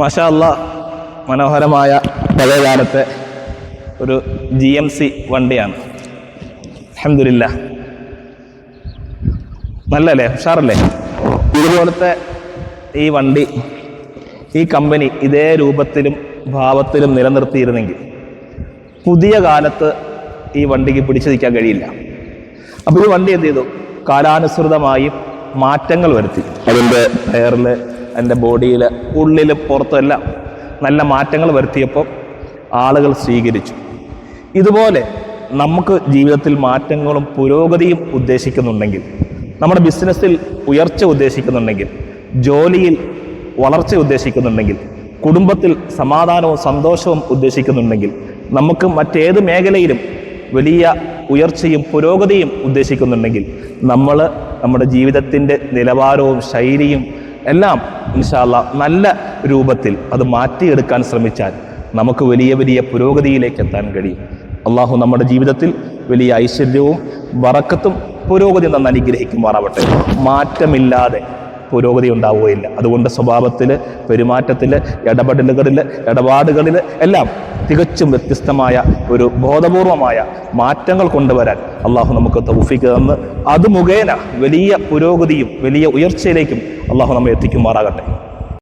മാഷാ അല്ലാ മനോഹരമായ പഴയകാലത്തെ ഒരു ജി എം സി വണ്ടിയാണ്. അഹമ്മദില്ല നല്ലല്ലേ? ഉഷാറല്ലേ? ഇതുപോലത്തെ ഈ വണ്ടി ഈ കമ്പനി ഇതേ രൂപത്തിലും ഭാവത്തിലും നിലനിർത്തിയിരുന്നെങ്കിൽ പുതിയ കാലത്ത് ഈ വണ്ടിക്ക് പിടിച്ചു നിൽക്കാൻ കഴിയില്ല. അപ്പോൾ ഈ വണ്ടി എന്ത് ചെയ്തു? കാലാനുസൃതമായി മാറ്റങ്ങൾ വരുത്തി. അതിന്റെ ടയറിൽ അതിന്റെ ബോഡിയിൽ ഉള്ളിൽ പുറത്തെല്ലാം നല്ല മാറ്റങ്ങൾ വരുത്തിയപ്പോൾ ആളുകൾ സ്വീകരിച്ചു. ഇതുപോലെ നമുക്ക് ജീവിതത്തിൽ മാറ്റങ്ങളും പുരോഗതിയും ഉദ്ദേശിക്കുന്നുണ്ടെങ്കിൽ നമ്മുടെ ബിസിനസ്സിൽ ഉയർച്ച ഉദ്ദേശിക്കുന്നുണ്ടെങ്കിൽ ജോലിയിൽ വളർച്ച ഉദ്ദേശിക്കുന്നുണ്ടെങ്കിൽ കുടുംബത്തിൽ സമാധാനവും സന്തോഷവും ഉദ്ദേശിക്കുന്നുണ്ടെങ്കിൽ നമുക്ക് മറ്റേത് മേഖലയിലും വലിയ ഉയർച്ചയും പുരോഗതിയും ഉദ്ദേശിക്കുന്നുണ്ടെങ്കിൽ നമ്മൾ നമ്മുടെ ജീവിതത്തിന്റെ നിലവാരവും ശൈലിയും എല്ലാം ഇൻഷാല്ല നല്ല രൂപത്തിൽ അത് മാറ്റിയെടുക്കാൻ ശ്രമിച്ചാൽ നമുക്ക് വലിയ വലിയ പുരോഗതിയിലേക്ക് എത്താൻ കഴിയും. അള്ളാഹു നമ്മുടെ ജീവിതത്തിൽ വലിയ ഐശ്വര്യവും വറക്കത്തും പുരോഗതി നന്ന് അനുഗ്രഹിക്കുമാറാവട്ടെ. മാറ്റമില്ലാതെ പുരോഗതി ഉണ്ടാവുകയില്ല. അതുകൊണ്ട് സ്വഭാവത്തിൽ പെരുമാറ്റത്തിൽ ഇടപെടലുകളിൽ ഇടപാടുകളിൽ എല്ലാം തികച്ചും വ്യത്യസ്തമായ ഒരു ബോധപൂർവമായ മാറ്റങ്ങൾ കൊണ്ടുവരാൻ അള്ളാഹു നമുക്ക് തൗഫിക്ക് തന്ന്. അത് മുഖേന വലിയ പുരോഗതിയും വലിയ ഉയർച്ചയിലേക്കും അള്ളാഹു നമ്മെ എത്തിക്കുമാറാകട്ടെ.